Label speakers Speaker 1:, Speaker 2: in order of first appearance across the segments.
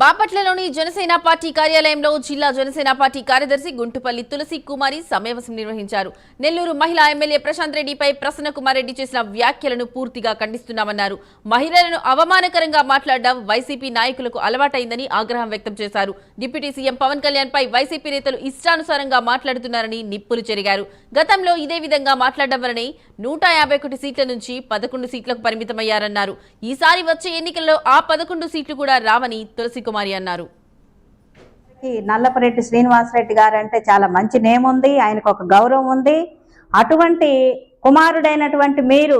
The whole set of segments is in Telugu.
Speaker 1: బాపట్లలోని జనసేన పార్టీ కార్యాలయంలో జిల్లా జనసేన పార్టీ కార్యదర్శి గుంటుపల్లి తులసి కుమారి సమావేశం నిర్వహించారు. నెల్లూరు మహిళా ఎమ్మెల్యే ప్రశాంత్ రెడ్డిపై ప్రసన్న కుమార్ రెడ్డి చేసిన వ్యాఖ్యలను పూర్తిగా ఖండిస్తున్నామన్నారు. మహిళలను అవమానకరంగా మాట్లాడడం వైసీపీ నాయకులకు అలవాటైందని ఆగ్రహం వ్యక్తం చేశారు. డిప్యూటీ సీఎం పవన్ కళ్యాణ్ పై వైసీపీ నేతలు ఇష్టానుసారంగా మాట్లాడుతున్నారని నిప్పులు చెరిగారు. గతంలో ఇదే విధంగా మాట్లాడడం వలనే నూట యాభై సీట్ల నుంచి పదకొండు సీట్లకు పరిమితమయ్యారన్నారు. ఈసారి వచ్చే ఎన్నికల్లో ఆ పదకొండు సీట్లు కూడా రావని తులసి కుమారి అన్నారు.
Speaker 2: నల్లపరెడ్డి శ్రీనివాసరెడ్డి గారు అంటే చాలా మంచి నేమ్ ఉంది ఆయనకు ఒక గౌరవం ఉంది. అటువంటి కుమారుడైనటువంటి మీరు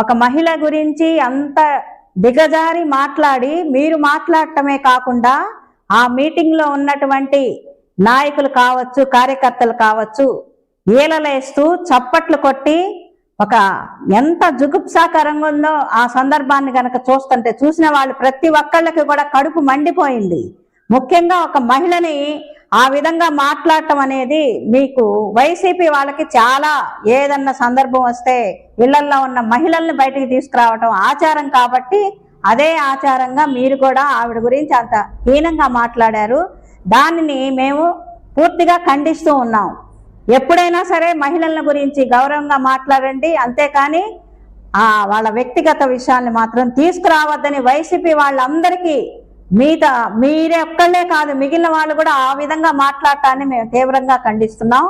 Speaker 2: ఒక మహిళ గురించి అంత దిగజారి మాట్లాడి మీరు మాట్లాడటమే కాకుండా ఆ మీటింగ్లో ఉన్నటువంటి నాయకులు కావచ్చు కార్యకర్తలు కావచ్చు ఈలలేస్తూ చప్పట్లు కొట్టి ఒక ఎంత జుగుప్సాకరంగా ఉందో ఆ సందర్భాన్ని కనుక చూస్తుంటే చూసిన వాళ్ళు ప్రతి ఒక్కళ్ళకి కూడా కడుపు మండిపోయింది. ముఖ్యంగా ఒక మహిళని ఆ విధంగా మాట్లాడటం అనేది మీకు వైసీపీ వాళ్ళకి చాలా ఏదన్నా సందర్భం వస్తే ఇళ్ళల్లో ఉన్న మహిళల్ని బయటికి తీసుకురావటం ఆచారం కాబట్టి అదే ఆచారంగా మీరు కూడా ఆవిడ గురించి అంత హీనంగా మాట్లాడారు. దానిని మేము పూర్తిగా ఖండిస్తూ ఉన్నాం. ఎప్పుడైనా సరే మహిళల గురించి గౌరవంగా మాట్లాడండి. అంతేకాని ఆ వాళ్ళ వ్యక్తిగత విషయాల్ని మాత్రం తీసుకురావద్దని వైసీపీ వాళ్ళందరికీ మీత మీరే ఒక్కళ్ళే కాదు మిగిలిన వాళ్ళు కూడా ఆ విధంగా మాట్లాడటాన్ని మేము తీవ్రంగా ఖండిస్తున్నాం.